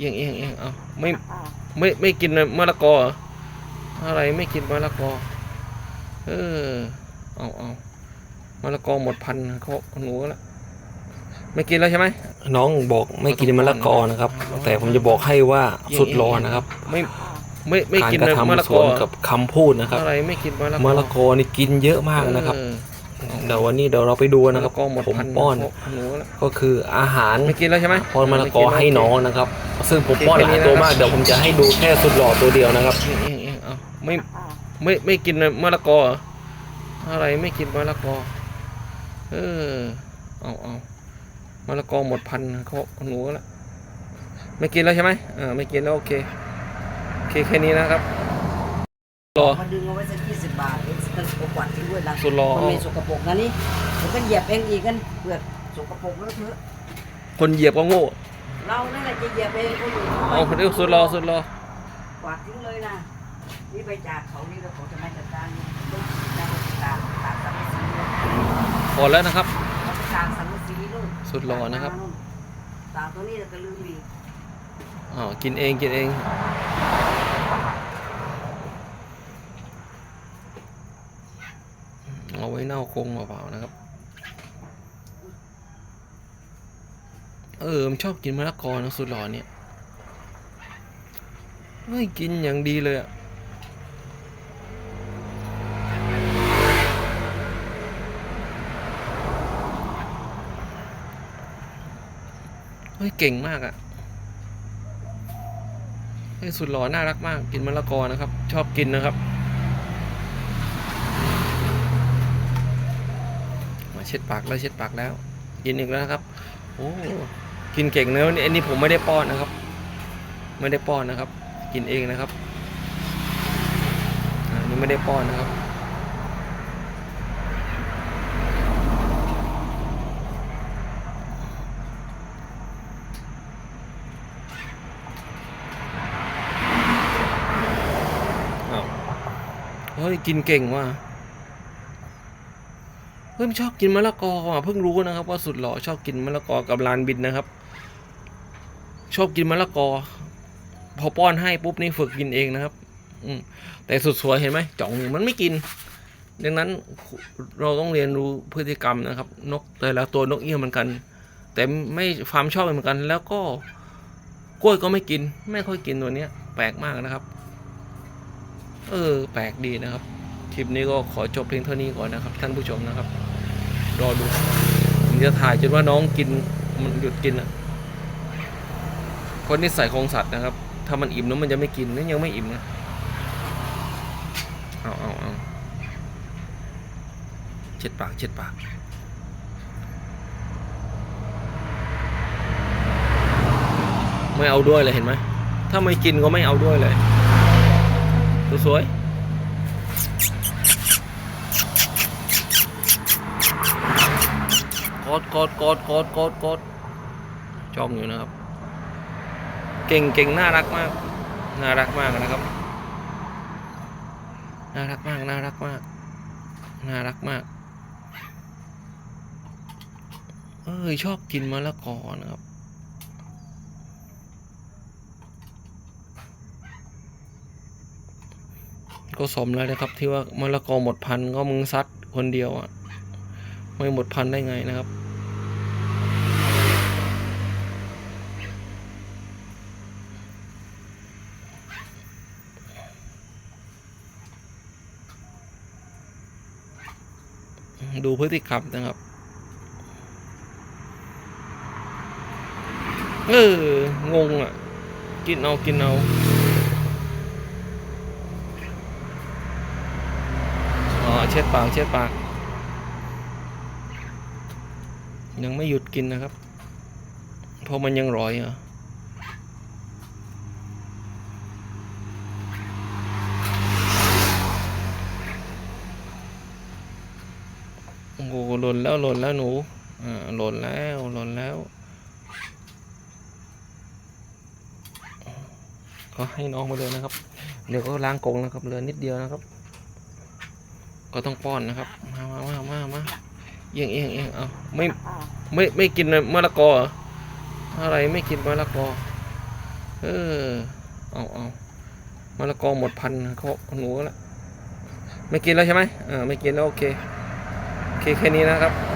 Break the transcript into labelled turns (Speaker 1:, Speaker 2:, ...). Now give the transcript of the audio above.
Speaker 1: เอียงเอียงเอียงเอาไม่ไม่ไม่กินมะละกอเหรออะไรไม่กินมะละกอ เออเอาเอามะละกอหมดพันเขาหนูละไม่กินแล้วใช่ไหมน้องบอกไม่กินมะละกอนะครับ แต่ผมจะบอกให้ว่าสุดรอนะครับ ไม่ไม่ไม่
Speaker 2: การ
Speaker 1: กิน
Speaker 2: กระ
Speaker 1: มะละ
Speaker 2: ทำส
Speaker 1: กอ
Speaker 2: วนกับคำพูดนะครับ
Speaker 1: อะไรไม่กินมะละกอ
Speaker 2: มะละกอนี่กินเยอะมากนะครับ
Speaker 1: เออ
Speaker 2: เดี๋ยววันนี้เดี๋ยวเราไปดู
Speaker 1: มะ
Speaker 2: นะครั
Speaker 1: ละ
Speaker 2: บ
Speaker 1: กอหมด
Speaker 2: ผม
Speaker 1: พัน
Speaker 2: ป้อน
Speaker 1: หนูละ
Speaker 2: ก็คืออาหาร
Speaker 1: ไม่กินแล้วใช่ไหม
Speaker 2: ป้อนมะละกอให้น้องนะครับ ซึ่งผม
Speaker 1: โอเค
Speaker 2: ป้อนหลายตัวมาก
Speaker 1: แค่นี้นะครับ
Speaker 2: เดี๋ยวผมจะให้ดูแค่สุดหล่อตัวเดียวนะครับ
Speaker 1: เอียงเอียงเอียงเอาไม่ไม่ไม่กินมะละกอเหรออะไรไม่กินมะละกอ เออเอาเอามะละกอหมดพันเขาหนูละไม่กินแล้วใช่ไหมอ่าไม่กินแล้วโอเคโอเคแค่นี้นะครับรอ
Speaker 3: มาดึงเอาไว้สักยี่สิบบาทเอ็กซ์กันปกวัดทิ้งด้วยละ
Speaker 1: สุดหล่อ
Speaker 3: มันมีสกปรกนะนี่มันก็เหยียบเองอีกกันเปลือกสกปรกเลอะเทอะ
Speaker 1: คนเหยียบก็โง่
Speaker 3: เรานั่นแหละจะเหยียบเองคนอื่น
Speaker 1: เอาคนเดียวสุดรอสุดรอก
Speaker 3: วาดทิ้งเลยนะนี่ไปจากเขานี่แล้วเขาจะมาจัดการนี่ต้องตากตากตากสังกะสีเลย
Speaker 1: พอแล้วนะครับ
Speaker 3: เขาไปตากสังกะสีนู่น
Speaker 1: สุดหล่อนะครับ
Speaker 3: ตากตัวนี้แล้วก็ลืมอีก
Speaker 1: อ๋อกินเองกินเอง เอาไว้เน่าคงเปล่าๆนะครับ เออมันชอบกินมะละกอนะสุดหล่อเนี่ยไม่กินอย่างดีเลยอะเฮ้ยเก่งมากอะเฮ้ยสุดหล่อน่ารักมาก กินมะละกอนะครับ ชอบกินนะครับ มา เช็ดปากแล้วเช็ดปากแล้วกินอีกแล้วครับโอ้กินเก่งเนะอันนี้ผมไม่ได้ป้อนนะครับ ไม่ได้ป้อนนะครับ กินเองนะครับอันนี่ไม่ได้ป้อนนะครับเฮ้ยกินเก่งว่ะ เฮ้ยชอบกินมะละกอว่ะเพิ่งรู้นะครับ ว่าสุดหล่อชอบกินมะละกอกับลานบินนะครับ ชอบกินมะละกอ พอป้อนให้ปุ๊บนี่ฝึกกินเองนะครับ อืมแต่สุดสวยเห็นไหมจ่องมันไม่กิน ดังนั้นเราต้องเรียนรู้พฤติกรรมนะครับ นกแต่ละตัวนกเอี้ยงเหมือนกัน แต่ไม่ความชอบเหมือนกัน แล้วก็กล้วยก็ไม่กิน ไม่ค่อยกินตัวเนี้ย แปลกมากนะครับ เออ แปลกดีนะครับคลิปนี้ก็ขอจบเพียงเท่านี้ก่อนนะครับ ท่านผู้ชมนะครับ รอดูผมจะถ่ายจนว่าน้องกินมันหยุดกินอะคนนิสัยของสัตว์นะครับ ถ้ามันอิ่มแล้วมันจะไม่กินนี่ยังไม่อิ่มนะเอาเอาเอาเช็ดปากเช็ดปากไม่เอาด้วยเลยเห็นไหมถ้าไม่กินก็ไม่เอาด้วยเลย สวยๆ ดกดกดกดกดกดจ้องอยู่นะครับ เก่งเก่งน่ารักมาก น่ารักมากนะครับ น่ารักมาก น่ารักมาก น่ารักมาก เอ้ยชอบกินมะละกอนะครับก็สมแล้วนะครับที่ว่ามะละกอหมดพันธ์ก็มึงซัดคนเดียวอะ ไม่หมดพันธ์ได้ไงนะครับ ดูพฤติกรรมนะครับ เอองงอะ กินเอา กินเอาอ๋อเช็ดปากเช็ดปาก ยังไม่หยุดกินนะครับ เพราะมันยังร้อยอะ หล่นแล้วหล่นแล้วหนูหล่นแล้วหล่นแล้วก็ให้น้องมาเลยนะครับ เดี๋ยวก็ล้างกงนะครับเรือนิดเดียวนะครับ ก็ต้องป้อนนะครับ มามามามามาเอียงเอียงเอียงเอาไม่ไม่ไม่กินมะละกออะไรไม่กินมะละกอ เออเอาเอามะละกอหมดพันเขาหนูละไม่กินแล้วใช่ไหมอ่าไม่กินแล้วโอเค โอเคแค่นี้นะครับ